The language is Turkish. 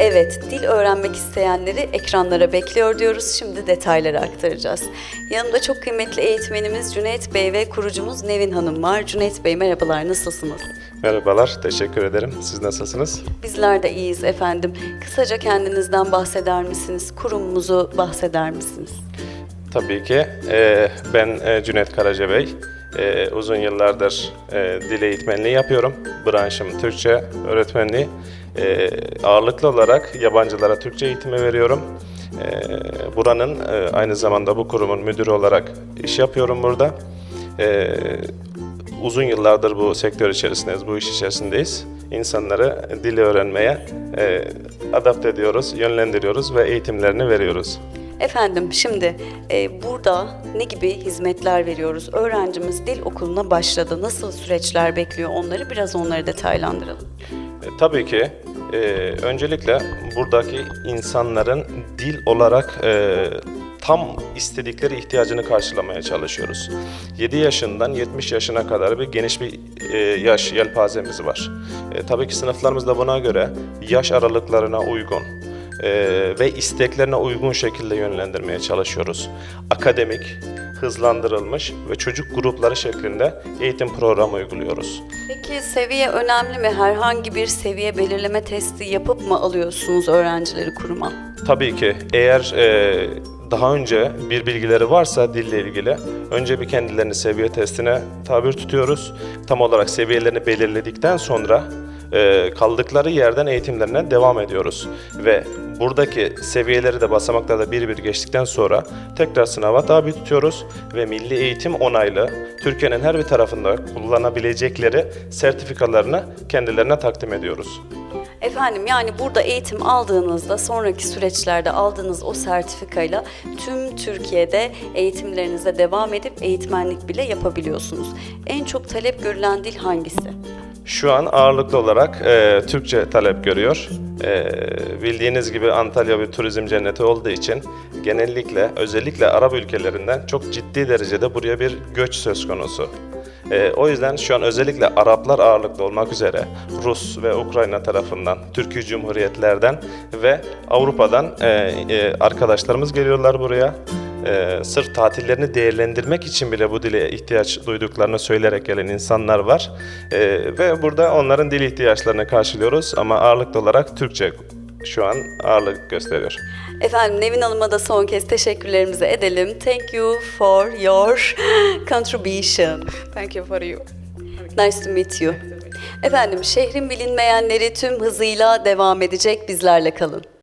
Evet, dil öğrenmek isteyenleri ekranlara bekliyor diyoruz. Şimdi detayları aktaracağız. Yanımda çok kıymetli eğitmenimiz Cüneyt Bey ve kurucumuz Nevin Hanım var. Cüneyt Bey merhabalar, nasılsınız? Merhabalar, teşekkür ederim. Siz nasılsınız? Bizler de iyiyiz efendim. Kısaca kendinizden bahseder misiniz? Kurumumuzu bahseder misiniz? Tabii ki. Ee, ben e, Cüneyt Karacabey. Ee, uzun yıllardır e, dil eğitmenliği yapıyorum. Branşım Türkçe öğretmenliği. Ee, ağırlıklı olarak yabancılara Türkçe eğitimi veriyorum. Ee, buranın e, aynı zamanda bu kurumun müdürü olarak iş yapıyorum burada. Ee, uzun yıllardır bu sektör içerisindeyiz, bu iş içerisindeyiz. İnsanları dili öğrenmeye e, adapte ediyoruz, yönlendiriyoruz ve eğitimlerini veriyoruz. Efendim şimdi e, burada ne gibi hizmetler veriyoruz? Öğrencimiz dil okuluna başladı. Nasıl süreçler bekliyor onları? Biraz onları detaylandıralım. E, tabii ki e, öncelikle buradaki insanların dil olarak e, tam istedikleri ihtiyacını karşılamaya çalışıyoruz. 7 yaşından 70 yaşına kadar bir geniş bir e, yaş yelpazemiz var. E, tabii ki sınıflarımız da buna göre yaş aralıklarına uygun e, ve isteklerine uygun şekilde yönlendirmeye çalışıyoruz. Akademik, hızlandırılmış ve çocuk grupları şeklinde eğitim programı uyguluyoruz. Peki seviye önemli mi? Herhangi bir seviye belirleme testi yapıp mı alıyorsunuz öğrencileri kuruma? Tabii ki eğer e, daha önce bir bilgileri varsa dille ilgili önce bir kendilerini seviye testine tabir tutuyoruz. Tam olarak seviyelerini belirledikten sonra e, kaldıkları yerden eğitimlerine devam ediyoruz. Ve buradaki seviyeleri de basamaklarda da bir bir geçtikten sonra tekrar sınava tabi tutuyoruz ve Milli Eğitim onaylı Türkiye'nin her bir tarafında kullanabilecekleri sertifikalarını kendilerine takdim ediyoruz. Efendim yani burada eğitim aldığınızda sonraki süreçlerde aldığınız o sertifikayla tüm Türkiye'de eğitimlerinize devam edip eğitmenlik bile yapabiliyorsunuz. En çok talep görülen dil hangisi? Şu an ağırlıklı olarak e, Türkçe talep görüyor. E, bildiğiniz gibi Antalya bir turizm cenneti olduğu için genellikle özellikle Arap ülkelerinden çok ciddi derecede buraya bir göç söz konusu. E, o yüzden şu an özellikle Araplar ağırlıklı olmak üzere Rus ve Ukrayna tarafından, Türkiye Cumhuriyetlerden ve Avrupa'dan e, e, arkadaşlarımız geliyorlar buraya. Ee, sırf tatillerini değerlendirmek için bile bu dile ihtiyaç duyduklarını söyleyerek gelen insanlar var. Ee, ve burada onların dil ihtiyaçlarını karşılıyoruz ama ağırlıklı olarak Türkçe şu an ağırlık gösteriyor. Efendim Nevin Hanım'a da son kez teşekkürlerimizi edelim. Thank you for your contribution. Thank you for you. Nice to meet you. Efendim şehrin bilinmeyenleri tüm hızıyla devam edecek bizlerle kalın.